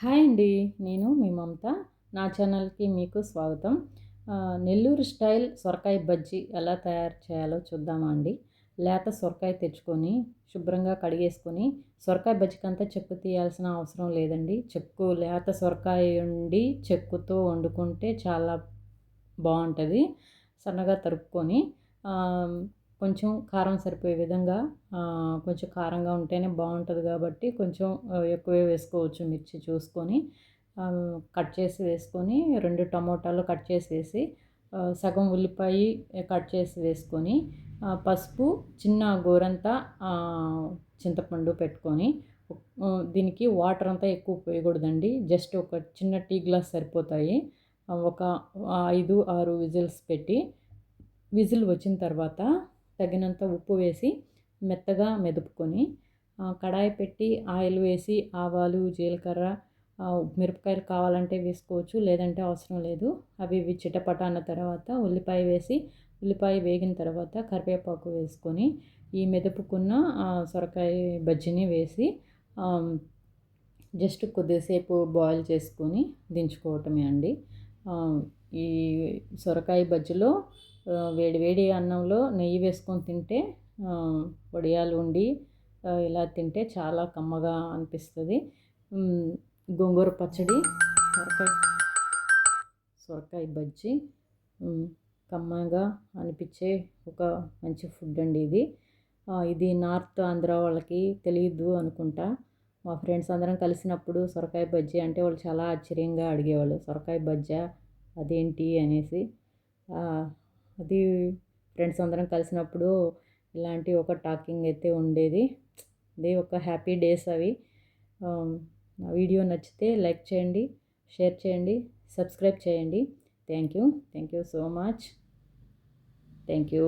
Hi అండి నేను మీ మమత. నా ఛానల్కి మీకు స్వాగతం. నెల్లూరు స్టైల్ సొరకాయ బజ్జీ ఎలా తయారు చేయాలో చూద్దామా అండి. లేత సొరకాయ తెచ్చుకొని శుభ్రంగా కడిగేసుకొని సొరకాయ బజ్జీకంతా చెక్కు తీయాల్సిన అవసరం లేదండి. చెక్కు లేత సొరకాయ ఉండి చెక్కుతో వండుకుంటే చాలా బాగుంటుంది. సన్నగా తరుక్కొని కొంచెం కారం సరిపోయే విధంగా కొంచెం కారంగా ఉంటేనే బాగుంటుంది కాబట్టి కొంచెం ఎక్కువే వేసుకోవచ్చు మిర్చి చూసుకొని. కట్ చేసి వేసుకొని రెండు టమోటాలు కట్ చేసి వేసి సగం ఉల్లిపాయ కట్ చేసి వేసుకొని పసుపు చిన్న గోరంతా చింతపండు పెట్టుకొని దీనికి వాటర్ అంతా ఎక్కువ పోయకూడదండి. జస్ట్ ఒక చిన్న టీ గ్లాస్ సరిపోతాయి. ఒక ఐదు ఆరు విజిల్స్ పెట్టి విజిల్ వచ్చిన తర్వాత తగినంత ఉప్పు వేసి మెత్తగా మెదుపుకొని కడాయి పెట్టి ఆయిల్ వేసి ఆవాలు జీలకర్ర మిరపకాయలు కావాలంటే వేసుకోవచ్చు లేదంటే అవసరం లేదు. అవి ఇవి చిటపట అన్న తర్వాత ఉల్లిపాయ వేసి ఉల్లిపాయ వేగిన తర్వాత కరివేపాకు వేసుకొని ఈ మెదుపుకున్న ఆ, సొరకాయ బజ్జీని వేసి జస్ట్ కొద్దిసేపు బాయిల్ చేసుకొని దించుకోవటమే అండి. ఈ సొరకాయ బజ్జీలో వేడి వేడి అన్నంలో నెయ్యి వేసుకొని తింటే వడియాలు ఉండి ఇలా తింటే చాలా కమ్మగా అనిపిస్తుంది. గోంగూర పచ్చడి సొరకాయ సొరకాయ బజ్జి కమ్మగా అనిపించే ఒక మంచి ఫుడ్ అండి ఇది. ఇది నార్త్ ఆంధ్ర వాళ్ళకి తెలియదు అనుకుంటా. మా ఫ్రెండ్స్ అందరం కలిసినప్పుడు సొరకాయ బజ్జీ అంటే వాళ్ళు చాలా ఆశ్చర్యంగా అడిగేవాళ్ళు సొరకాయ బజ్జా? అదేంటి? అనేసి. అది ఫ్రెండ్స్ అందరం కలిసినప్పుడు ఇలాంటి ఒక టాకింగ్ అయితే ఉండేది. ఇది ఒక హ్యాపీ డేస్ అవి. నా వీడియో నచ్చితే లైక్ చేయండి షేర్ చేయండి సబ్స్క్రైబ్ చేయండి. Thank you. Thank you so much. Thank you.